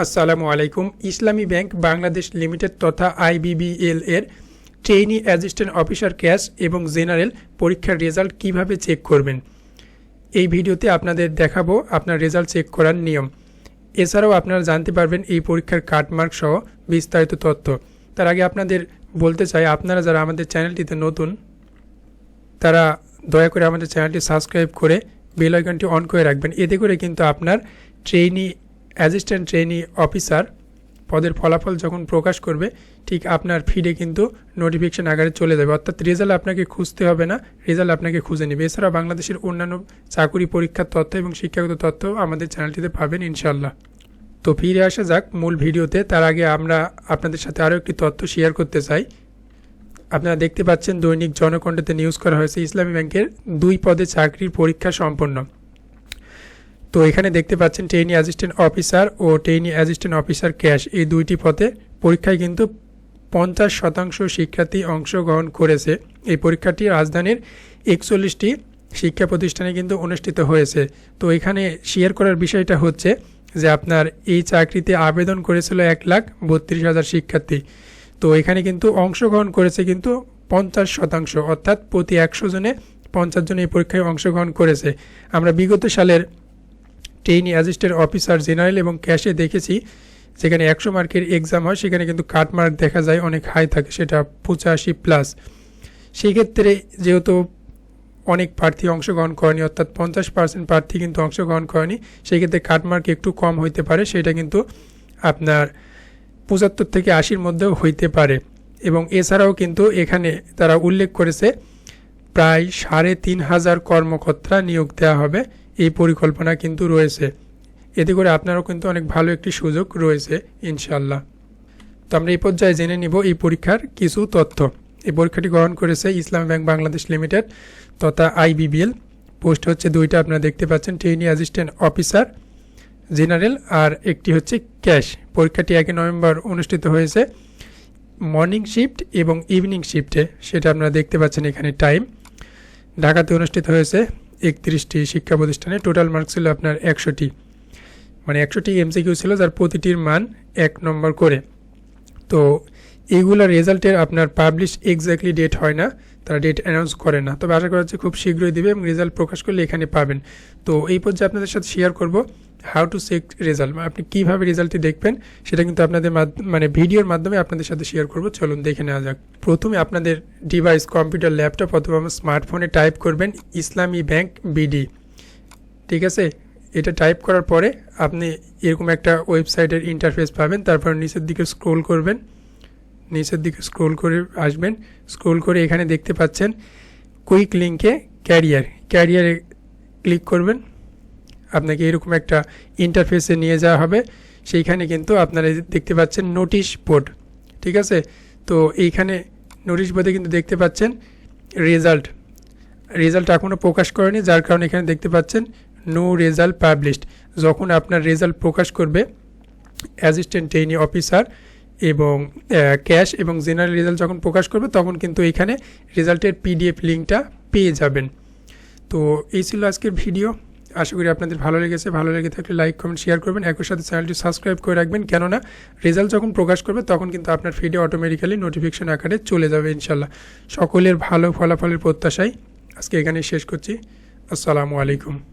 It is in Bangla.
আসসালামু আলাইকুম। ইসলামী ব্যাংক বাংলাদেশ লিমিটেড তথা আইবিবিএল এর ট্রেইনি অ্যাসিস্ট্যান্ট অফিসার ক্যাশ এবং জেনারেল পরীক্ষার রেজাল্ট কীভাবে চেক করবেন? এই ভিডিওতে আপনাদের দেখাবো আপনার রেজাল্ট চেক করার নিয়ম। এছাড়াও আপনারা জানতে পারবেন এই পরীক্ষার কাটমার্ক সহ বিস্তারিত তথ্য। তার আগে আপনাদের বলতে চাই, আপনারা যারা আমাদের চ্যানেলটিতে নতুন, তারা দয়া করে আমাদের চ্যানেলটি সাবস্ক্রাইব করে বেল আইকনটি অন করে রাখবেন। এতে করে কিন্তু আপনার ট্রেইনি অ্যাসিস্ট্যান্ট ট্রেনি অফিসার পদের ফলাফল যখন প্রকাশ করবে, ঠিক আপনার ফিডে কিন্তু নোটিফিকেশান আকারে চলে যাবে। অর্থাৎ রেজাল্ট আপনাকে খুঁজতে হবে না রেজাল্ট আপনাকে খুঁজে নেবে। এছাড়া বাংলাদেশের অন্যান্য চাকুরি পরীক্ষার তথ্য এবং শিক্ষাগত তথ্য আমাদের চ্যানেলটিতে পাবেন ইনশাল্লাহ তো ফিরে আসা যাক মূল ভিডিওতে। তার আগে আমরা আপনাদের সাথে আরও একটি তথ্য শেয়ার করতে চাই। আপনারা দেখতে পাচ্ছেন দৈনিক জনকণ্ঠতে নিউজ করা হয়েছে, ইসলামী ব্যাংকের দুই পদে চাকরির পরীক্ষা সম্পন্ন। তো এখানে দেখতে পাচ্ছেন ট্রেনি অ্যাসিস্ট্যান্ট অফিসার ও ট্রেনি অ্যাসিস্ট্যান্ট অফিসার ক্যাশ এই দুইটি পথে পরীক্ষায় কিন্তু পঞ্চাশ শতাংশ শিক্ষার্থী অংশগ্রহণ করেছে। এই পরীক্ষাটি রাজধানীর একচল্লিশটি শিক্ষা প্রতিষ্ঠানে কিন্তু অনুষ্ঠিত হয়েছে। তো এখানে শেয়ার করার বিষয়টা হচ্ছে যে আপনার এই চাকরিতে আবেদন করেছিল এক লাখ বত্রিশ হাজার শিক্ষার্থী। তো এখানে কিন্তু অংশগ্রহণ করেছে কিন্তু পঞ্চাশ শতাংশ, অর্থাৎ প্রতি একশো জনে পঞ্চাশ জন এই পরীক্ষায় অংশগ্রহণ করেছে। আমরা বিগত সালের ট্রেইনি অ্যাসিস্ট্যান্ট অফিসার জেনারেল এবং ক্যাশে দেখেছি, যেখানে একশো মার্কের এক্সাম হয়, সেখানে কিন্তু কাট মার্ক দেখা যায়, অনেক হাই থাকে, সেটা পঁচাশি প্লাস সেই ক্ষেত্রে যেহেতু অনেক প্রার্থী অংশগ্রহণ করেনি, অর্থাৎ পঞ্চাশ পার্সেন্ট প্রার্থী কিন্তু অংশগ্রহণ করেনি সেই ক্ষেত্রে কাটমার্ক একটু কম হইতে পারে, সেটা কিন্তু আপনার পঁচাত্তর থেকে আশির মধ্যেও হইতে পারে। এবং এছাড়াও কিন্তু এখানে তারা উল্লেখ করেছে, প্রায় সাড়ে তিন হাজার কর্মকর্তা নিয়োগ দেওয়া হবে। এই পরিকল্পনা কিন্তু রয়েছে। এতে করে আপনারও কিন্তু অনেক ভালো একটি সুযোগ রয়েছে ইনশাল্লাহ তো আমরা এই পর্যায়ে জেনে নিব এই পরীক্ষার কিছু তথ্য। এই পরীক্ষাটি গ্রহণ করেছে ইসলাম ব্যাংক বাংলাদেশ লিমিটেড তথা আইবিবিএল। পোস্ট হচ্ছে দুইটা আপনারা দেখতে পাচ্ছেন ট্রেনি অ্যাসিস্ট্যান্ট অফিসার জেনারেল আর একটি হচ্ছে ক্যাশ। পরীক্ষাটি একে নভেম্বর অনুষ্ঠিত হয়েছে মর্নিং শিফট এবং ইভিনিং শিফটে, সেটা আপনারা দেখতে পাচ্ছেন এখানে টাইম। ঢাকাতে অনুষ্ঠিত হয়েছে একত্রিশটি শিক্ষা প্রতিষ্ঠানে টোটাল মার্ক ছিল আপনার একশোটি। মানে একশোটি এমসিকিউ ছিল যার প্রতিটির মান এক নম্বর করে। তো এইগুলোর রেজাল্টের আপনার পাবলিশ এক্স্যাক্টলি ডেট হয় না, তারা ডেট অ্যানাউন্স করে না। তবে আশা করা হচ্ছে খুব শীঘ্রই দেবে এবং রেজাল্ট প্রকাশ করলে এখানে পাবেন। তো এই পর্যায়ে আপনাদের সাথে শেয়ার করব। হাউ টু চেক রেজাল্ট আপনি কীভাবে রেজাল্টটি দেখবেন, সেটা কিন্তু আপনাদের মানে ভিডিওর মাধ্যমে আপনাদের সাথে শেয়ার করব। চলুন দেখে নেওয়া যাক। প্রথমে আপনাদের ডিভাইস কম্পিউটার ল্যাপটপ অথবা স্মার্টফোনে টাইপ করবেন ইসলামী ব্যাংক বিডি। ঠিক আছে? এটা টাইপ করার পরে আপনি এরকম একটা ওয়েবসাইটের ইন্টারফেস পাবেন, তারপর নিচের দিকে স্ক্রোল করবেন। নিচের দিকে স্ক্রোল করে আসবেন। স্ক্রোল করে এখানে দেখতে পাচ্ছেন কুইক লিঙ্কে ক্যারিয়ার ক্যারিয়ারে ক্লিক করবেন। আপনাকে এরকম একটা ইন্টারফেসে নিয়ে যাওয়া হবে। সেইখানে কিন্তু আপনারা দেখতে পাচ্ছেন নোটিশ বোর্ড ঠিক আছে? তো এইখানে নোটিশ বোর্ডে কিন্তু দেখতে পাচ্ছেন রেজাল্ট রেজাল্ট এখনও প্রকাশ করেনি, যার কারণে এখানে দেখতে পাচ্ছেন নো রেজাল্ট পাবলিশড যখন আপনার রেজাল্ট প্রকাশ করবে অ্যাসিস্ট্যান্ট ট্রেনি অফিসার এবং ক্যাশ এবং জেনারেল রেজাল্ট যখন প্রকাশ করবে, তখন কিন্তু এখানে রেজাল্টের পিডিএফ লিঙ্কটা পেয়ে যাবেন। তো এই ছিল আজকের ভিডিও আশা করি আপনাদের ভালো লেগেছে। ভালো লেগে থাকলে লাইক কমেন্ট শেয়ার করবেন। একই সাথে চ্যানেলটি সাবস্ক্রাইব করে রাখবেন। কেননা রেজাল্ট যখন প্রকাশ করবে, তখন কিন্তু আপনার ফিডে অটোমেটিক্যালি নোটিফিকেশন আকারে চলে যাবে ইনশাল্লাহ সকলের ভালো ফলাফলের প্রত্যাশায় আজকে এখানে শেষ করছি। আসসালামু আলাইকুম।